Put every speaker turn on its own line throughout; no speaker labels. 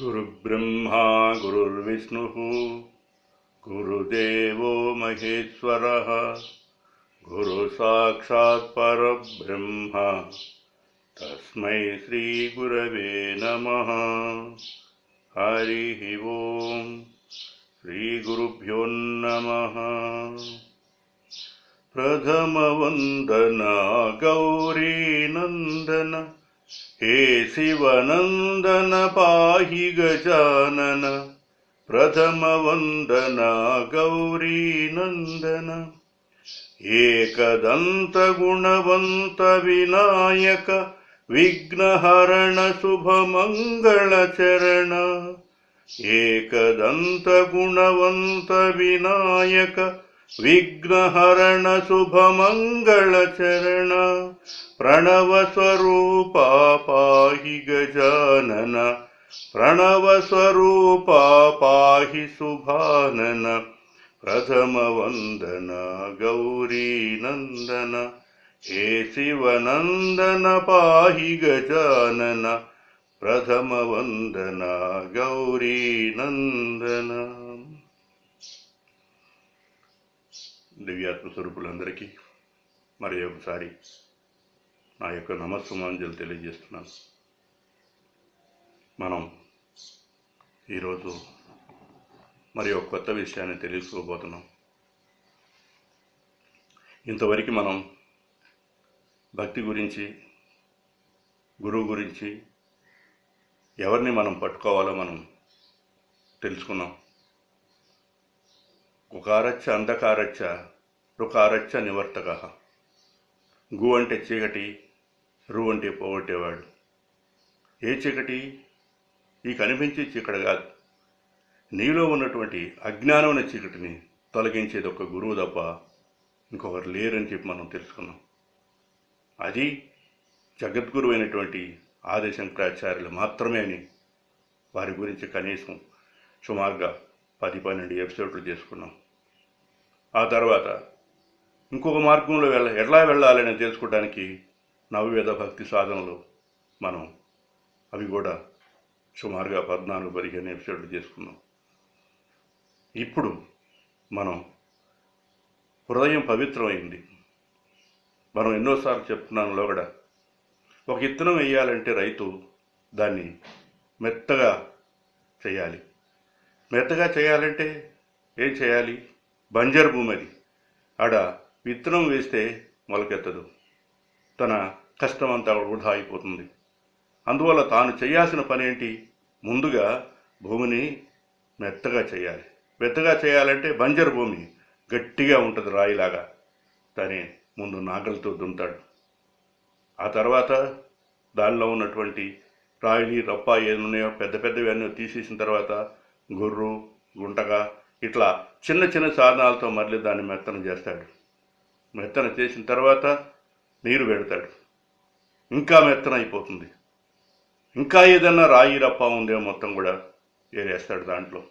गुरुब्रह्मा गुरुर्विष्णुः गुरुदेवो महेश्वरः गुरुसाक्षात् परब्रह्म। तस्मै श्रीगुरवे नमः। हरिः ओम्। श्रीगुरुभ्यो नमः। प्रथमवन्दना गौरीनन्दन हे शिवनन्दन पाहि गजानन प्रथमवन्दना गौरीनन्दन एकदन्तगुणवन्त विनायक विघ्नहरण शुभमङ्गलचरण। एकदन्तगुणवन्त विनायक विघ्नहरण शुभमङ्गलचरण प्रणवस्वरूपा पाहि गजानन प्रणवस्वरूपा पाहि सुभानन प्रथमवन्दन गौरीनन्दन हे शिवनन्दन पाहि गजानन प्रथमवन्दना गौरीनन्दन దివ్యాత్మ స్వరూపులందరికీ మరి ఒకసారి నా యొక్క నమస్సుమాంజలు తెలియజేస్తున్నాను. మనం ఈరోజు మరి ఒక కొత్త విషయాన్ని తెలుసుకోబోతున్నాం. ఇంతవరకు మనం భక్తి గురించి గురువు గురించి ఎవరిని మనం పట్టుకోవాలో మనం తెలుసుకున్నాం. ఉకారచ్చ అంధకారచ్చ రుకారచ్చ నివర్తక. గు అంటే చీకటి రు అంటే పోగొట్టేవాడు. ఏ చీకటి? ఈ కనిపించే చీకటి కాదు. నీలో ఉన్నటువంటి అజ్ఞానం చీకటిని తొలగించేది ఒక గురువు తప్ప ఇంకొకరు లేరని చెప్పి మనం తెలుసుకున్నాం. అది జగద్గురు అయినటువంటి ఆదిశంకరాచార్యులు మాత్రమే అని వారి గురించి కనీసం సుమారుగా పది పన్నెండు ఎపిసోడ్లు చేసుకున్నాం. ఆ తర్వాత ఇంకొక మార్గంలో వెళ్ళ ఎట్లా వెళ్ళాలని తెలుసుకోవడానికి నవవేద భక్తి సాధనలు మనం అవి కూడా సుమారుగా పద్నాలుగు పదిహేను ఎపిసోడ్లు చేసుకున్నాం. ఇప్పుడు మనం హృదయం పవిత్రమైంది. మనం ఎన్నోసార్లు చెప్తున్నాను లోగడ. ఒక ఇత్తనం వేయాలంటే రైతు దాన్ని మెత్తగా చేయాలి. మెత్తగా చేయాలంటే ఏం చేయాలి? బంజర్ భూమి అది ఆడ విత్తనం వేస్తే మొలకెత్తదు. తన కష్టం అంతా వృధా అయిపోతుంది. అందువల్ల తాను చేయాల్సిన పని ఏంటి ముందుగా భూమిని మెత్తగా చేయాలి. మెత్తగా చేయాలంటే బంజర్ భూమి గట్టిగా ఉంటుంది రాయిలాగా. దాని ముందు నాగలతో దుంతాడు ఆ తర్వాత దానిలో ఉన్నటువంటి రాయిని రప్ప ఏమున్నాయో పెద్ద పెద్దవి అన్నీ తీసేసిన తర్వాత గుర్రు గుంటగా ఇట్లా చిన్న చిన్న సాధనాలతో మళ్ళీ దాన్ని మెత్తన చేస్తాడు. మెత్తన చేసిన తర్వాత నీరు పెడతాడు. ఇంకా మెత్తన అయిపోతుంది. ఇంకా ఏదైనా రాయి రప్ప ఉందేమో మొత్తం కూడా ఏరేస్తాడు దాంట్లో.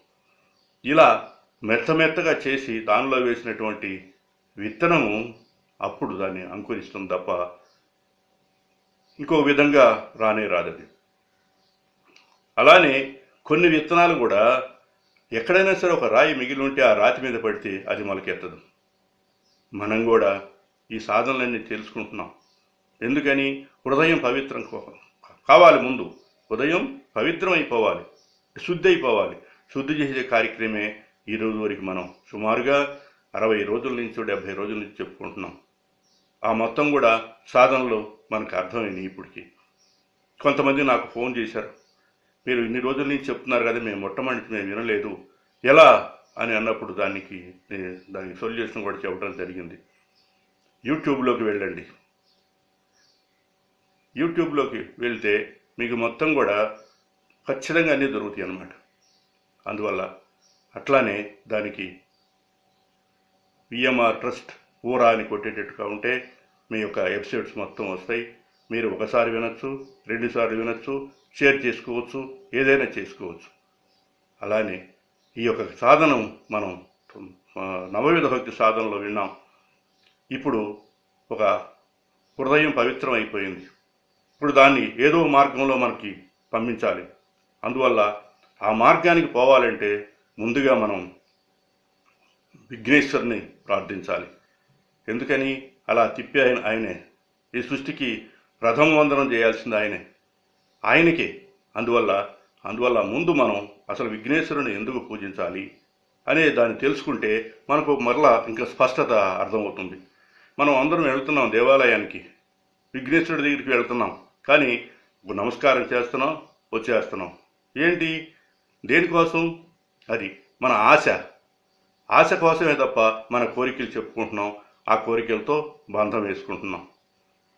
ఇలా మెత్త మెత్తగా చేసి దానిలో వేసినటువంటి విత్తనము అప్పుడు దాన్ని అంకురిస్తుంది తప్ప ఇంకో విధంగా రానే రాదది అలానే కొన్ని విత్తనాలు కూడా ఎక్కడైనా సరే ఒక రాయి మిగిలి ఉంటే ఆ రాతి మీద పడితే అది మొలకెత్తదు. మనం కూడా ఈ సాధనలన్నీ తెలుసుకుంటున్నాం. ఎందుకని? హృదయం పవిత్రం కావాలి ముందు. ఉదయం పవిత్రం అయిపోవాలి శుద్ధి అయిపోవాలి శుద్ధి చేసే కార్యక్రమే ఈ రోజు వరకు మనం సుమారుగా అరవై రోజుల నుంచి డెబ్భై రోజుల నుంచి చెప్పుకుంటున్నాం. ఆ మొత్తం కూడా సాధనలో మనకు అర్థమైంది ఇప్పటికి. కొంతమంది నాకు ఫోన్ చేశారు. మీరు ఇన్ని రోజుల నుంచి చెప్తున్నారు కదా మేము మొట్టమొదటి మేము వినలేదు. ఎలా? అని అన్నప్పుడు దానికి నేను దానికి సొల్యూషన్ కూడా చెప్పడం జరిగింది. యూట్యూబ్లోకి వెళ్ళండి. యూట్యూబ్లోకి వెళ్తే మీకు మొత్తం కూడా ఖచ్చితంగా అన్నీ దొరుకుతాయి అన్నమాట. అందువల్ల అట్లానే దానికి విఎంఆర్ ట్రస్ట్ ఊరా అని కొట్టేటట్టుగా ఉంటే మీ యొక్క ఎపిసోడ్స్ మొత్తం వస్తాయి. మీరు ఒకసారి వినొచ్చు రెండుసార్లు వినొచ్చు షేర్ చేసుకోవచ్చు ఏదైనా చేసుకోవచ్చు. అలానే ఈ యొక్క సాధనం మనం నవవిధ భక్తి సాధనలో విన్నాం. ఇప్పుడు ఒక హృదయం పవిత్రం అయిపోయింది. ఇప్పుడు దాన్ని ఏదో మార్గంలో మనకి పంపించాలి. అందువల్ల ఆ మార్గానికి పోవాలంటే ముందుగా మనం విఘ్నేశ్వరుని ప్రార్థించాలి. ఎందుకని? అలా తిప్పి ఆయన ఆయనే. ఈ సృష్టికి ప్రథమ వందనం చేయాల్సింది ఆయనే. ఆయనకే. అందువల్ల అందువల్ల ముందు మనం అసలు విఘ్నేశ్వరుని ఎందుకు పూజించాలి అనే దాన్ని తెలుసుకుంటే మనకు మరలా ఇంకా స్పష్టత అర్థమవుతుంది. మనం అందరం వెళ్తున్నాం దేవాలయానికి. విఘ్నేశ్వరుడి దగ్గరికి వెళ్తున్నాం. కానీ నమస్కారం చేస్తున్నాం వచ్చేస్తున్నాం. ఏంటి? దేనికోసం? అది మన ఆశ. ఆశ కోసమే తప్ప మన కోరికలు చెప్పుకుంటున్నాం ఆ కోరికలతో బంధం వేసుకుంటున్నాం.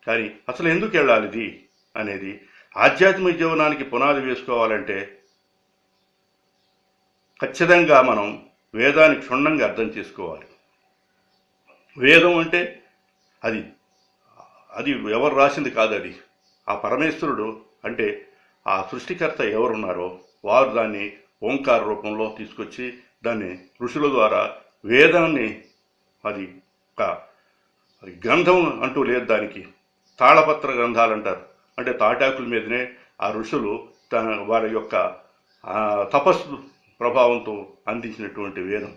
కానీ అసలు ఎందుకు వెళ్ళాలి ఇది అనేది ఆధ్యాత్మిక జీవనానికి పునాది వేసుకోవాలంటే ఖచ్చితంగా మనం వేదాన్ని క్షుణ్ణంగా అర్థం చేసుకోవాలి. వేదం అంటే అది అది ఎవరు రాసింది కాదు అది. ఆ పరమేశ్వరుడు అంటే ఆ సృష్టికర్త ఎవరున్నారో వారు దాన్ని ఓంకార రూపంలో తీసుకొచ్చి దాన్ని ఋషుల ద్వారా వేదాన్ని అది ఒక గ్రంథం అంటూ లేదు దానికి. తాళపత్ర గ్రంథాలు అంటారు. అంటే తాటాకుల మీదనే ఆ ఋషులు తన వారి యొక్క తపస్సు ప్రభావంతో అందించినటువంటి వేదం.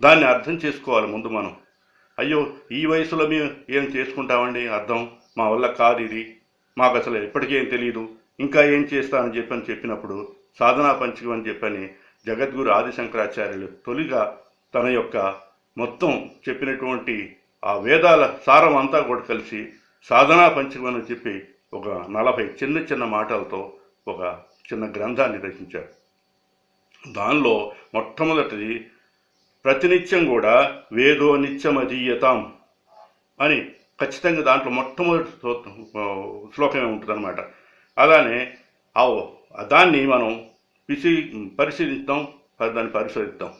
దాన్ని అర్థం చేసుకోవాలి ముందు మనం. అయ్యో ఈ వయసులో మేము ఏం చేసుకుంటామండి? అర్థం? మా వల్ల కాదు ఇది. మాకు అసలు ఎప్పటికేం తెలియదు ఇంకా ఏం చేస్తానని చెప్పని చెప్పినప్పుడు సాధనా పంచకం అని చెప్పని జగద్గురు ఆదిశంకరాచార్యులు తొలిగా తన యొక్క మొత్తం చెప్పినటువంటి ఆ వేదాల సారం అంతా కూడా కలిసి సాధనా పంచకం అని చెప్పి ఒక నలభై చిన్న చిన్న మాటలతో ఒక చిన్న గ్రంథాన్ని రచించాడు. దానిలో మొట్టమొదటిది ప్రతినిత్యం కూడా వేదో నిత్యమధీయతాం అని ఖచ్చితంగా దాంట్లో మొట్టమొదటి శ్లోకమే ఉంటుందన్నమాట. అలానే ఆ దాన్ని మనం పిసి పరిశీలిద్దాం దాన్ని పరిశోధిద్దాం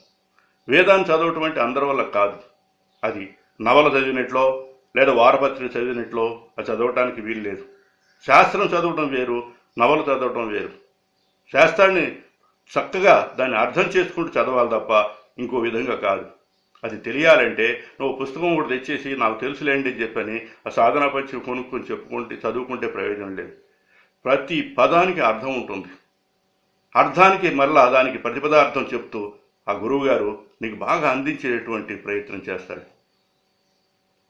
వేదాన్ని చదవటం అంటే అందరి వల్ల కాదు. అది నవల చదివినట్లో లేదా వారపత్రిక చదివినట్లో అది చదవటానికి వీలు లేదు. శాస్త్రం చదవటం వేరు నవలు చదవటం వేరు. శాస్త్రాన్ని చక్కగా దాన్ని అర్థం చేసుకుంటూ చదవాలి తప్ప ఇంకో విధంగా కాదు. అది తెలియాలంటే నువ్వు పుస్తకం కూడా తెచ్చేసి నాకు తెలుసులేండి అని చెప్పని ఆ సాధన పరిచయం కొనుక్కొని చెప్పుకుంటే చదువుకుంటే ప్రయోజనం లేదు. ప్రతి పదానికి అర్థం ఉంటుంది. అర్థానికి మళ్ళా దానికి ప్రతిపదార్థం చెప్తూ ఆ గురువుగారు నీకు బాగా అందించేటువంటి ప్రయత్నం చేస్తాడు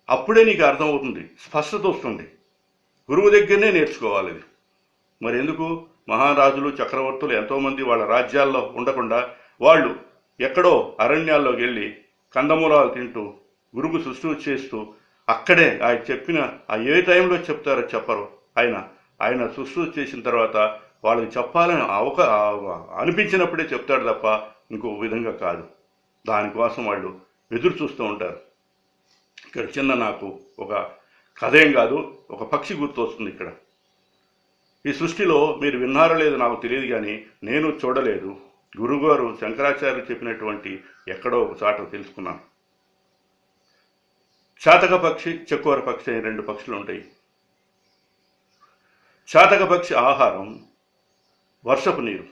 అప్పుడే నీకు అర్థమవుతుంది. స్పష్టత వస్తుంది. గురువు దగ్గరనే నేర్చుకోవాలి ఇది మరి ఎందుకు? మహారాజులు చక్రవర్తులు ఎంతోమంది వాళ్ళ రాజ్యాల్లో ఉండకుండా వాళ్ళు ఎక్కడో అరణ్యాల్లోకి వెళ్ళి కందమూలాలు తింటూ గురువు సృష్టి చేస్తూ అక్కడే ఆయన చెప్పిన ఆ ఏ టైంలో చెప్తారో చెప్పరు. ఆయన ఆయన సృష్టి చేసిన తర్వాత వాళ్ళకి చెప్పాలని అవక అనిపించినప్పుడే చెప్తాడు తప్ప ఇంకో విధంగా కాదు. దానికోసం వాళ్ళు ఎదురు చూస్తూ ఉంటారు. ఇక్కడ చిన్న నాకు ఒక కథేం కాదు ఒక పక్షి గుర్తు వస్తుంది ఇక్కడ. ఈ సృష్టిలో మీరు విన్నారో లేదో నాకు తెలియదు కానీ నేను చూడలేదు. గురుగారు శంకరాచార్యులు చెప్పినటువంటి ఎక్కడో ఒక చాట తెలుసుకున్నాను. చాతక పక్షి చెక్కువర పక్షి అని రెండు పక్షులు ఉంటాయి. చాతక పక్షి ఆహారం వర్షపు నీరు.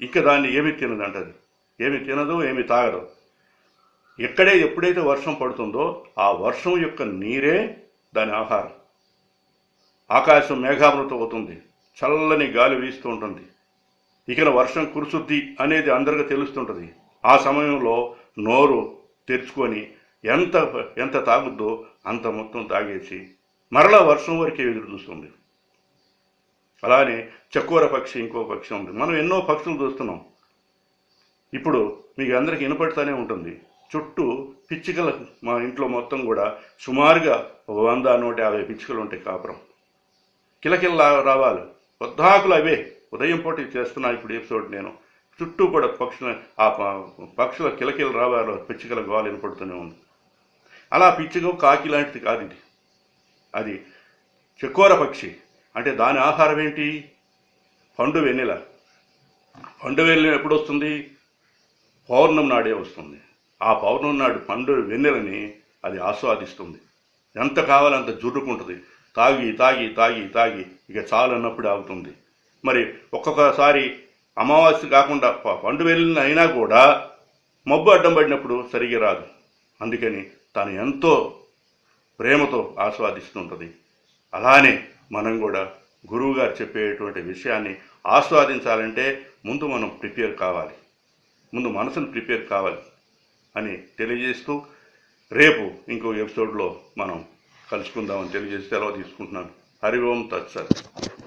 ఇంకా దాన్ని ఏమి తినదు అంటది ఏమి తినదు ఏమి తాగదు. ఎక్కడే ఎప్పుడైతే వర్షం పడుతుందో ఆ వర్షం యొక్క నీరే దాని ఆహారం. ఆకాశం మేఘావృతం అవుతుంది. చల్లని గాలి వీస్తూ ఉంటుంది. ఇక్కడ వర్షం కురుసుద్ది అనేది అందరికీ తెలుస్తుంటుంది. ఆ సమయంలో నోరు తెరుచుకొని ఎంత ఎంత తాగుద్దో అంత మొత్తం తాగేసి మరలా వర్షం వరకే ఎదురు చూస్తుంది. అలానే చకోర పక్షి ఇంకో పక్షి ఉంది. మనం ఎన్నో పక్షులు చూస్తున్నాం. ఇప్పుడు మీకు అందరికి వినపడుతూనే ఉంటుంది. చుట్టూ పిచ్చుకల మా ఇంట్లో మొత్తం కూడా సుమారుగా ఒక వంద నూట యాభై పిచ్చుకలు ఉంటాయి కాపురం. కిలకిల రావాలి. పొద్దాకులు అవే. ఉదయం పూట చేస్తున్నా ఇప్పుడు ఎపిసోడ్ నేను. చుట్టూ కూడా పక్షుల ఆ పక్షుల కిలకిల రావాలో పిచ్చుకల గోలు వినపడుతూనే ఉంది. అలా పిచ్చుక కాకి లాంటిది కాదు ఇది అది చెక్కోర పక్షి. అంటే దాని ఆహారం ఏంటి? పండు వెన్నెల. పండు వెన్నెల ఎప్పుడు వస్తుంది పౌర్ణం నాడే వస్తుంది. ఆ పౌర్ణమి నాడు పండు వెన్నెలని అది ఆస్వాదిస్తుంది. ఎంత కావాలంత జుర్రుకుంటుంది. తాగి తాగి తాగి తాగి ఇక చాలు అన్నప్పుడు ఆగుతుంది. మరి ఒక్కొక్కసారి అమావాస్య కాకుండా ప- పండు వెళ్ళిన అయినా కూడా మబ్బు అడ్డం పడినప్పుడు సరిగి రాదు. అందుకని తను ఎంతో ప్రేమతో ఆస్వాదిస్తుంటుంది. అలానే మనం కూడా గురువుగారు చెప్పేటువంటి విషయాన్ని ఆస్వాదించాలంటే ముందు మనం ప్రిపేర్ కావాలి. ముందు మనసును ప్రిపేర్ కావాలి. అని తెలియజేస్తూ రేపు ఇంకో ఎపిసోడ్లో మనం కలుసుకుందామని తెలియజేసి సెలవు తీసుకుంటున్నాను. హరి ఓం తత్సత్.